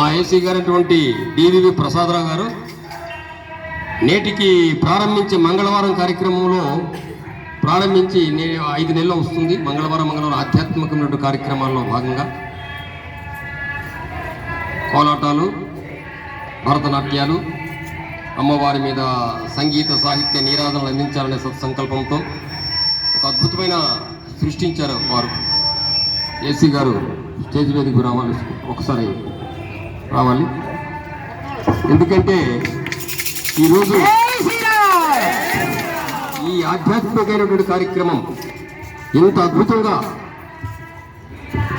మా AC గారైనటువంటి DVV Prasadarao గారు నేటికి ప్రారంభించే మంగళవారం కార్యక్రమంలో ప్రారంభించి నే ఐదు నెలలు వస్తుంది. మంగళవారం మంగళవారం ఆధ్యాత్మికమైన కార్యక్రమాల్లో భాగంగా కోలాటాలు భరతనాట్యాలు అమ్మవారి మీద సంగీత సాహిత్య నీరాధనలు అందించాలనే సత్సంకల్పంతో ఒక అద్భుతమైన సృష్టించారు వారు. ఏసీ గారు స్టేజ్ మీదకి రావాలి. ఒకసారి రావాలి. ఎందుకంటే ఈరోజు ఈ ఆధ్యాత్మికమైనటువంటి కార్యక్రమం ఇంత అద్భుతంగా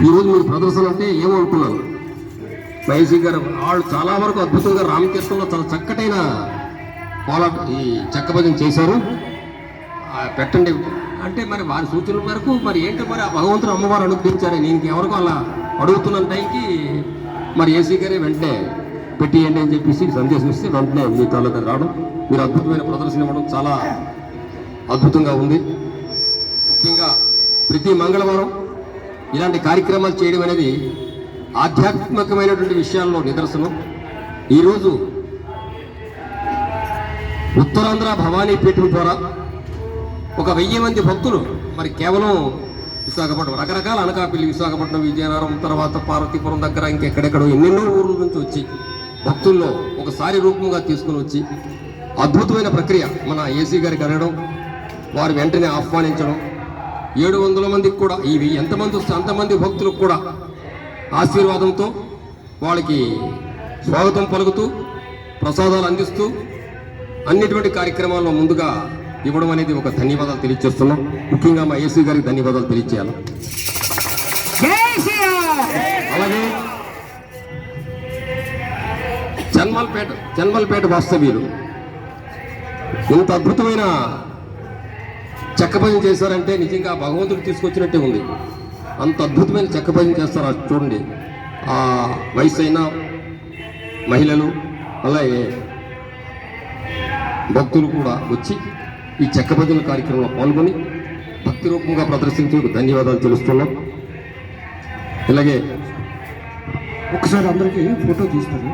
ఈరోజు మీరు ప్రదర్శన అంటే ఏమనుకున్నాను మహేష్ గారు వాళ్ళు చాలా వరకు అద్భుతంగా రామకృష్ణలో చాలా చక్కటైన పోలాట ఈ చెక్క భజన చేశారు. పెట్టండి. అంటే మరి వారి సూచనల మేరకు మరి ఏంటో మరి ఆ భగవంతుడు అమ్మవారు అనుగ్రహించారు నేను ఎవరికో అలా అడుగుతున్న టైంకి మరి ఏసీ గారే వెంటనే పెట్టియండి అని చెప్పేసి సందేశం ఇస్తే వెంటనే మీ తాలూకా రావడం. మీరు అద్భుతమైన ప్రదర్శన ఇవ్వడం చాలా అద్భుతంగా ఉంది. ముఖ్యంగా ప్రతి మంగళవారం ఇలాంటి కార్యక్రమాలు చేయడం అనేది ఆధ్యాత్మికమైనటువంటి విషయాల్లో నిదర్శనం. ఈరోజు ఉత్తరాంధ్ర భవానీ పీఠం ద్వారా ఒక వెయ్యి మంది భక్తులు మరి కేవలం విశాఖపట్నం రకరకాల అనకాపల్లి విశాఖపట్నం విజయనగరం తర్వాత పార్వతీపురం దగ్గర ఇంకెక్కడెక్కడో ఎన్నెన్నో ఊర్ల నుంచి వచ్చి భక్తుల్లో ఒకసారి రూపంగా తీసుకుని వచ్చి అద్భుతమైన ప్రక్రియ మన ఏసీ గారికి అనడం వారు వెంటనే ఆహ్వానించడం. ఏడు వందల మందికి కూడా ఇవి ఎంతమంది వస్తే అంతమంది భక్తులకు కూడా ఆశీర్వాదంతో వాళ్ళకి స్వాగతం పలుకుతూ ప్రసాదాలు అందిస్తూ అన్నిటువంటి కార్యక్రమాల్లో ముందుగా ఇవ్వడం అనేది ఒక ధన్యవాదాలు తెలియజేస్తున్నాం. ముఖ్యంగా మా ఏసీ గారికి ధన్యవాదాలు తెలియజేయాలి. అలాగే జన్మల్పేట జన్మల్పేట వాస్తవ్యులు ఇంత అద్భుతమైన చెక్క భజన చేశారంటే నిజంగా భగవంతుడు తీసుకొచ్చినట్టే ఉంది. అంత అద్భుతమైన చెక్క భజన చేస్తారు చూడండి. ఆ వయసు అయిన మహిళలు అలాగే భక్తులు కూడా వచ్చి ఈ చెక్క భజన కార్యక్రమంలో పాల్గొని భక్తి రూపంగా ప్రదర్శించేందుకు ధన్యవాదాలు తెలుస్తున్నాం. ఇలాగే ఒకసారి అందరికీ ఫోటో తీస్తారు